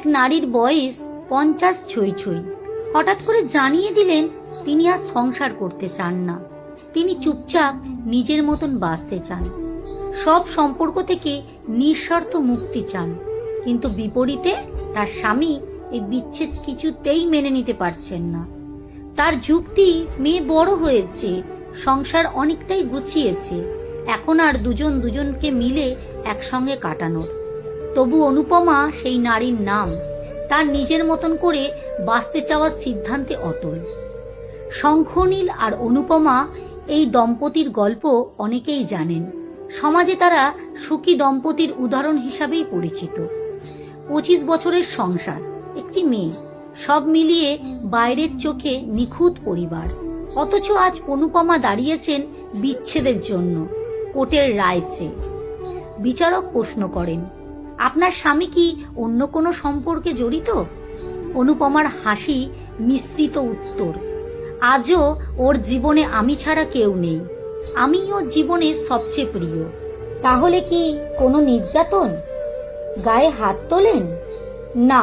এক নারীর বয়স পঞ্চাশ ছই ছই। হঠাৎ করে জানিয়ে দিলেন, তিনি আর সংসার করতে চান না। তিনি চুপচাপ নিজের মতন বাঁচতে চান। সব সম্পর্ক থেকে নিঃস্বার্থ মুক্তি চান। কিন্তু বিপরীতে তার স্বামী এই বিচ্ছেদ কিছুতেই মেনে নিতে পারছেন না। তার যুক্তি মেয়ে বড় হয়েছে, সংসার অনেকটাই গুছিয়েছে। এখন আর দুজন দুজনকে মিলে একসঙ্গে কাটানোর। তবু অনুপমা সেই নারীর নাম। তার নিজের মতন করে বাঁচতে চাওয়ার সিদ্ধান্তে অটল। শঙ্খনীল আর অনুপমা এই দম্পতির গল্প অনেকেই জানেন। সমাজে তারা সুখী দম্পতির উদাহরণ হিসাবেই পরিচিত। পঁচিশ বছরের সংসার, একটি মেয়ে, সব মিলিয়ে বাইরের চোখে নিখুঁত পরিবার। অথচ আজ অনুপমা দাঁড়িয়েছেন বিচ্ছেদের জন্য, কোর্টের রায় বিচারক প্রশ্ন করেন আপনার স্বামী কি অন্য কোনো সম্পর্কে জড়িত? অনুপমার হাসি মিশ্রিত উত্তর, আজও ওর জীবনে আমি ছাড়া কেউ নেই। আমি ওর জীবনে সবচেয়ে প্রিয়। তাহলে কি কোনো নির্যাতন? গায়ে হাত তোলেন? না,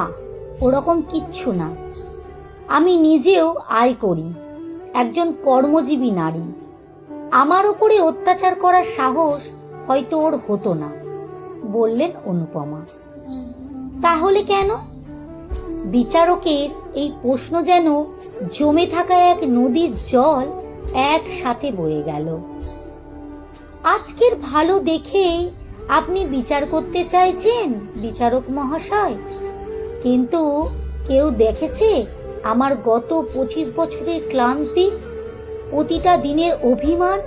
ওরকম কিচ্ছু না। আমি নিজেও আয় করি, একজন কর্মজীবী নারী। আমার ওপরে অত্যাচার করার সাহস হয়তো ওর হতো না। বললেন অনুপমা। তাহলে কেন? বিচারকের এই প্রশ্ন যেন জমে থাকা এক নদীর জল একসাথে বয়ে গেল। আজকের ভালো দেখেই আপনি বিচার করতে চাইছেন, বিচারক মহাশয়? কিন্তু কেউ দেখেছে আমার গত পঁচিশ বছরের ক্লান্তি, প্রতিটা দিনের অভিমান,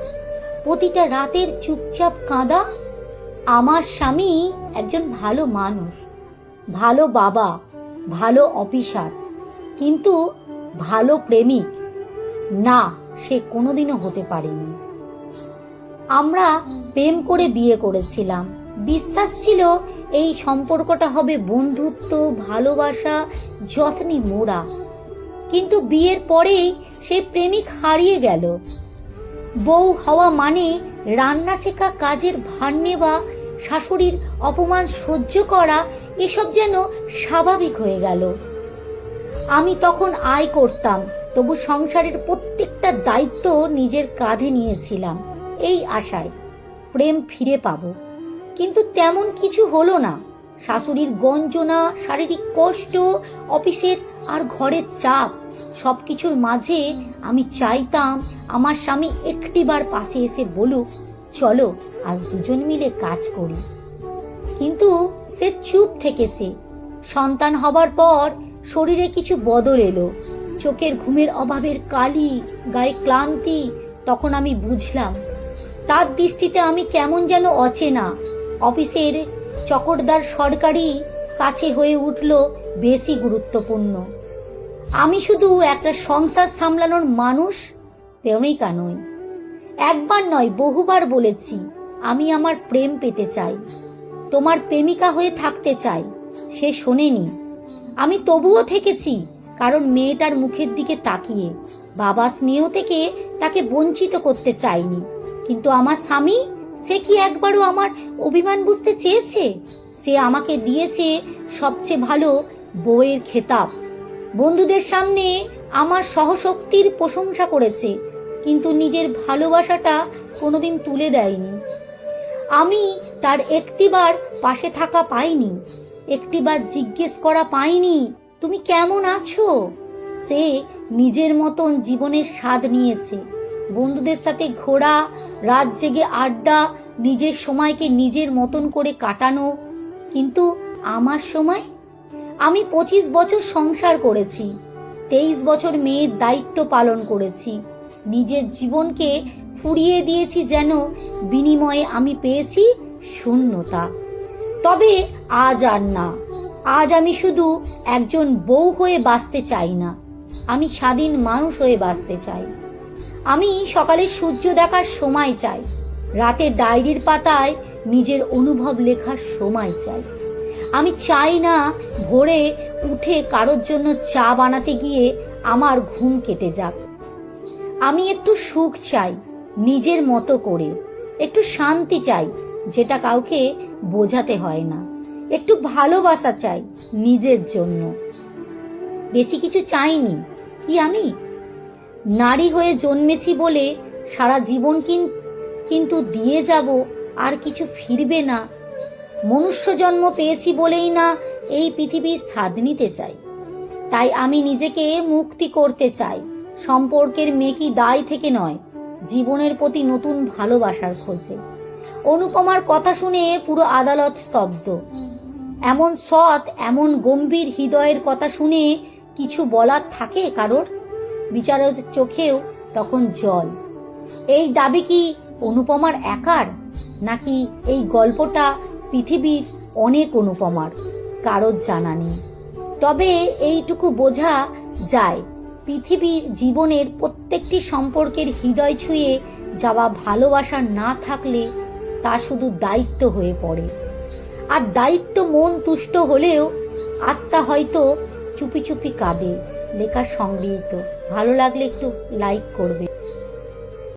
প্রতিটা রাতের চুপচাপ কাঁদা? আমার স্বামী একজন ভালো মানুষ, ভালো বাবা, ভালো অফিসার, কিন্তু ভালো প্রেমিক। না, সে কোনোদিনও হতে পারেনি। আমরা প্রেম করে বিয়ে করেছিলাম। বিশ্বাস ছিল এই সম্পর্কটা হবে বন্ধুত্ব, ভালোবাসা, যত্নে মোড়া। কিন্তু বিয়ের পরেই সে প্রেমিক হারিয়ে গেল। বউ হওয়া মানে রান্না শেখা কাজের ভার নেওয়া, শাশুড়ির অপমান সহ্য করা, এসব যেন স্বাভাবিক হয়ে গেল। আমি তখন আয় করতাম, তবু সংসারের প্রত্যেকটা দায়িত্ব নিজের কাঁধে নিয়েছিলাম, এই আশায় প্রেম ফিরে পাব। কিন্তু তেমন কিছু হলো না। শাশুড়ির গঞ্জনা, শারীরিক কষ্ট, অফিসের আর ঘরের চাপ সব কিছুর মাঝে আমি চাইতাম আমার স্বামী একটিবার পাশে এসে বলুক, চলো, আজ দুজন মিলে কাজ করি। কিন্তু সে চুপ থেকেছে। সন্তান হবার পর শরীরে কিছু বদল এলো। চোখের ঘুমের অভাবের কালি, গায়ে ক্লান্তি, তখন আমি বুঝলাম, তার দৃষ্টিতে আমি কেমন যেন অচেনা। অফিসের চকরদার সরকারি কাছে হয়ে উঠল বেশি গুরুত্বপূর্ণ। আমি শুধু একটা সংসার সামলানোর মানুষ প্রেমিকা নই। একবার নয়, বহুবার বলেছি, আমি আমার প্রেম পেতে চাই। তোমার প্রেমিকা হয়ে থাকতে চাই, সে শোনেনি। আমি তবুও থেকেছি, কারণ মেয়েটার মুখের দিকে তাকিয়ে। বাবা স্নেহ থেকে তাকে বঞ্চিত করতে চাইনি, কিন্তু আমার স্বামী সে কি একবারও আমার অভিমান বুঝতে চেয়েছে? সে আমাকে দিয়েছে সবচেয়ে ভালো বউয়ের খেতাব। বন্ধুদের সামনে আমার সহশক্তির প্রশংসা করেছে, কিন্তু নিজের ভালোবাসাটা কোনোদিন তুলে দেয়নি। আমি তার একটিবার পাশে থাকা পাইনি, একটিবার জিজ্ঞেস করা পাইনি, তুমি কেমন আছো? সে নিজের মতন জীবনের স্বাদ নিয়েছে। বন্ধুদের সাথে ঘোরা, রাত জেগে আড্ডা, নিজের সময়কে নিজের মতন করে কাটানো। কিন্তু আমার সময়? আমি পঁচিশ বছর সংসার করেছি, তেইশ বছর মেয়ের দায়িত্ব পালন করেছি। নিজের জীবনকে ফুরিয়ে দিয়েছি যেন বিনিময়ে আমি পেয়েছি শূন্যতা। তবে আজ আর না। আজ আমি শুধু একজন বউ হয়ে বাঁচতে চাই না। আমি স্বাধীন মানুষ হয়ে বাঁচতে চাই। আমি সকালে সূর্য দেখার সময় চাই। রাতে ডায়েরির পাতায় নিজের অনুভব লেখার সময় চাই। আমি চাই না ভোরে উঠে কারোর জন্য চা বানাতে গিয়ে আমার ঘুম কেটে যাক। আমি একটু সুখ চাই, নিজের মতো করে। একটু শান্তি চাই, যেটা কাউকে বোঝাতে হয় না। একটু ভালোবাসা চাই, নিজের জন্য। বেশি কিছু চাইনি। কি আমি? নারী হয়ে জন্মেছি বলে সারা জীবন কিন- কিন্তু দিয়ে যাব আর কিছু ফিরবে না। মনুষ্য জন্ম পেয়েছি বলেই না এই পৃথিবীর স্বাদ নিতে চাই। তাই আমি নিজেকে মুক্তি করতে চাই। সম্পর্কের মেকি দায় থেকে নয়, জীবনের প্রতি নতুন ভালোবাসার খোঁজে। অনুপমার কথা শুনে পুরো আদালত স্তব্ধ। এমন সৎ, এমন গম্ভীর হৃদয়ের কথা শুনে কিছু বলার থাকে কারোর? বিচারের চোখেও তখন জল। এই দাবি কি অনুপমার একার? নাকি এই গল্পটা পৃথিবীর অনেক অনুপমার? কারোর জানা নেই। তবে এইটুকু বোঝা যায়, পৃথিবীর জীবনের প্রত্যেকটি সম্পর্কের হৃদয় ছুঁয়ে যাওয়া ভালোবাসা না থাকলে তা শুধু দায়িত্ব হয়ে পড়ে। আর দায়িত্ব মন তুষ্ট হলেও আত্মা হয়তো চুপি চুপি কাঁদে, লেখা সংগৃহীত। ভালো লাগলে একটু লাইক করবে।